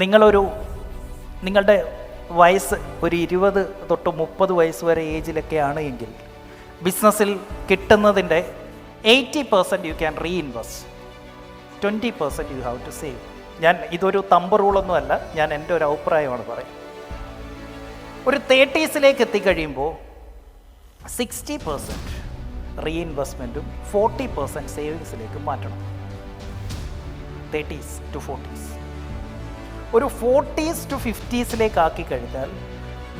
നിങ്ങളൊരു നിങ്ങളുടെ വയസ്സ് ഒരു ഇരുപത് തൊട്ട് മുപ്പത് വയസ്സ് വരെ ഏജിലൊക്കെയാണ് എങ്കിൽ ബിസിനസ്സിൽ കിട്ടുന്നതിന്റെ eighty percent you can reinvest. Twenty percent you have to save. ഞാൻ ഇതൊരു തമ്പ് റൂളൊന്നും അല്ല ഞാൻ എന്റെ ഒരു അഭിപ്രായമാണ് പറയുന്നത് ഒരു തേർട്ടീസിലേക്ക് എത്തിക്കഴിയുമ്പോൾ സിക്സ്റ്റി പെർസെന്റ് റീഇൻവെസ്റ്റ്മെന്റും ഫോർട്ടി പെർസെന്റ് സേവിങ്സിലേക്കും മാറ്റണം. Thirties to forties. ഒരു ഫോർട്ടീസ് ടു ഫിഫ്റ്റീസിലേക്ക് ആക്കി കഴിഞ്ഞാൽ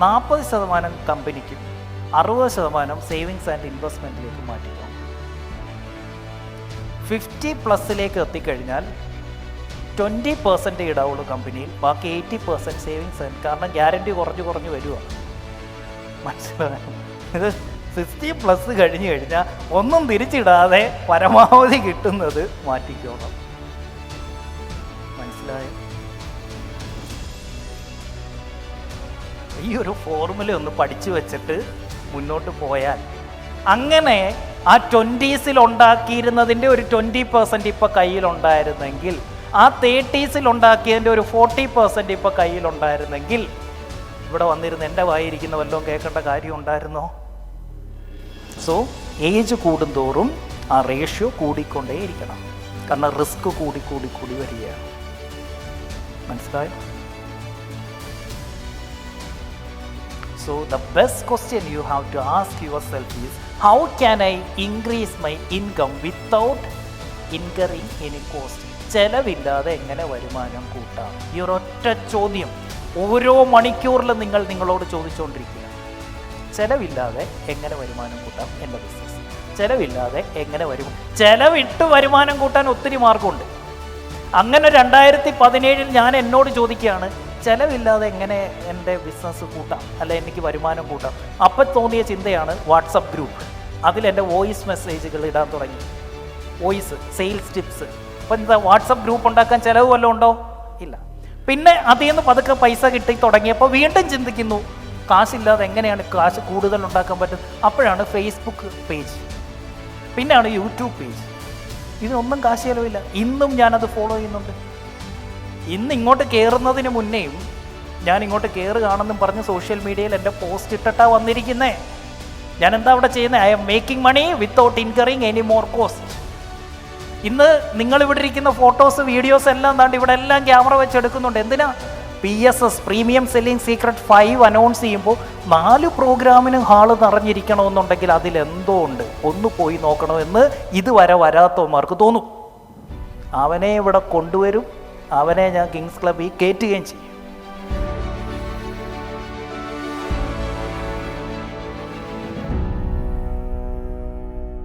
നാൽപ്പത് ശതമാനം കമ്പനിക്കും അറുപത് ശതമാനം സേവിങ്സ് ആൻഡ് ഇൻവെസ്റ്റ്മെന്റിലേക്ക് മാറ്റിക്കണം ഫിഫ്റ്റി പ്ലസ്സിലേക്ക് എത്തിക്കഴിഞ്ഞാൽ ട്വന്റി പെർസെന്റ് ഇടാവുള്ളൂ കമ്പനിയിൽ ബാക്കി എയ്റ്റി പെർസെന്റ് സേവിങ്സ് ആൻഡ് കാരണം ഗ്യാരണ്ടി കുറഞ്ഞു കുറഞ്ഞു വരുവാണ് മനസ്സിലായോ? ഇത് സിക്സ്റ്റി പ്ലസ് കഴിഞ്ഞു കഴിഞ്ഞാൽ ഒന്നും തിരിച്ചിടാതെ പരമാവധി കിട്ടുന്നത് മാറ്റിക്കോണം. മനസ്സിലായോ? ഈ ഒരു ഫോർമുല ഒന്ന് പഠിച്ചു വെച്ചിട്ട് മുന്നോട്ട് പോയാൽ അങ്ങനെ ആ ട്വന്റീസിൽ ഉണ്ടാക്കിയിരുന്നതിന്റെ ഒരു ട്വന്റി പെർസെന്റ് ഇപ്പോൾ കയ്യിലുണ്ടായിരുന്നെങ്കിൽ ആ തേർട്ടീസിൽ ഉണ്ടാക്കിയതിന്റെ ഒരു ഫോർട്ടി പെർസെന്റ് ഇപ്പോൾ കയ്യിലുണ്ടായിരുന്നെങ്കിൽ ഇവിടെ വന്നിരുന്ന എന്റെ വായിരിക്കുന്ന വല്ലതും കേൾക്കേണ്ട കാര്യം ഉണ്ടായിരുന്നോ? സോ ഏജ് കൂടുന്തോറും ആ റേഷ്യോ കൂടിക്കൊണ്ടേയിരിക്കണം. കാരണം റിസ്ക് കൂടി കൂടി കൂടി വരികയാണ്. മനസ്സിലായോ? So the best question you have to ask yourself is how can I increase my income without incurring any cost? ചെലവില്ലാതെ എങ്ങനെ വരുമാനം കൂട്ടാം? ഈ ഒരൊറ്റ ചോദ്യം ഓരോ മണിക്കൂറിലും നിങ്ങൾ നിങ്ങളോട് ചോദിച്ചുകൊണ്ടിരിക്കുക ചെലവില്ലാതെ എങ്ങനെ വരുമാനം കൂട്ടാം എന്റെ ബിസിനസ് ചെലവില്ലാതെ എങ്ങനെ വരും? ചെലവിട്ട് വരുമാനം കൂട്ടാൻ ഒത്തിരി മാർഗമുണ്ട്. അങ്ങനെ രണ്ടായിരത്തി പതിനേഴിൽ ഞാൻ എന്നോട് ചോദിക്കുകയാണ് ചെലവില്ലാതെ എങ്ങനെ എന്റെ ബിസിനസ് കൂട്ടാം? അല്ലെ എനിക്ക് വരുമാനം കൂട്ടാം? അപ്പം തോന്നിയ ചിന്തയാണ് വാട്സപ്പ് ഗ്രൂപ്പ് അതിൽ എന്റെ വോയിസ് മെസ്സേജുകൾ ഇടാൻ തുടങ്ങി. വോയിസ് സെയിൽസ് ടിപ്സ് അപ്പം എന്താ വാട്സപ്പ് ഗ്രൂപ്പ് ഉണ്ടാക്കാൻ ചിലവ് വല്ലതും ഉണ്ടോ? ഇല്ല. പിന്നെ അതിൽ നിന്ന് പതുക്കെ പൈസ കിട്ടി തുടങ്ങിയപ്പോൾ വീണ്ടും ചിന്തിക്കുന്നു കാശില്ലാതെ എങ്ങനെയാണ് കാശ് കൂടുതൽ ഉണ്ടാക്കാൻ പറ്റുന്നത്? അപ്പോഴാണ് ഫേസ്ബുക്ക് പേജ് പിന്നെയാണ് യൂട്യൂബ് പേജ് ഇതിനൊന്നും കാശ് ചിലവില്ല. ഇന്നും ഞാനത് ഫോളോ ചെയ്യുന്നുണ്ട്. ഇന്ന് ഇങ്ങോട്ട് കയറുന്നതിന് മുന്നേയും ഞാൻ ഇങ്ങോട്ട് കയറുകയാണെന്നും പറഞ്ഞ് സോഷ്യൽ മീഡിയയിൽ എന്റെ പോസ്റ്റ് ഇട്ടിട്ടാ വന്നിരിക്കുന്നേ. ഞാൻ എന്താ അവിടെ ചെയ്യുന്നത് I'm making money without incurring any more cost ഇന്ന് നിങ്ങൾ ഇവിടെ ഇരിക്കുന്ന ഫോട്ടോസ് വീഡിയോസ് എല്ലാം താണ്ട് ഇവിടെ എല്ലാം ക്യാമറ വെച്ചെടുക്കുന്നുണ്ട്. എന്തിനാ? P S S premium selling secret five announce ചെയ്യുമ്പോൾ നാല് പ്രോഗ്രാമിന് ഹാൾ നിറഞ്ഞിരിക്കണമെന്നുണ്ടെങ്കിൽ അതിലെന്തോ ഉണ്ട് ഒന്ന് പോയി നോക്കണമെന്ന് ഇതുവരെ വരാത്തവന്മാർക്ക് തോന്നും. അവനെ ഇവിടെ കൊണ്ടുവരും. അവനെ ഞാൻ കിങ്സ് ക്ലബ്ബിൽ കയറ്റുകയും ചെയ്യും.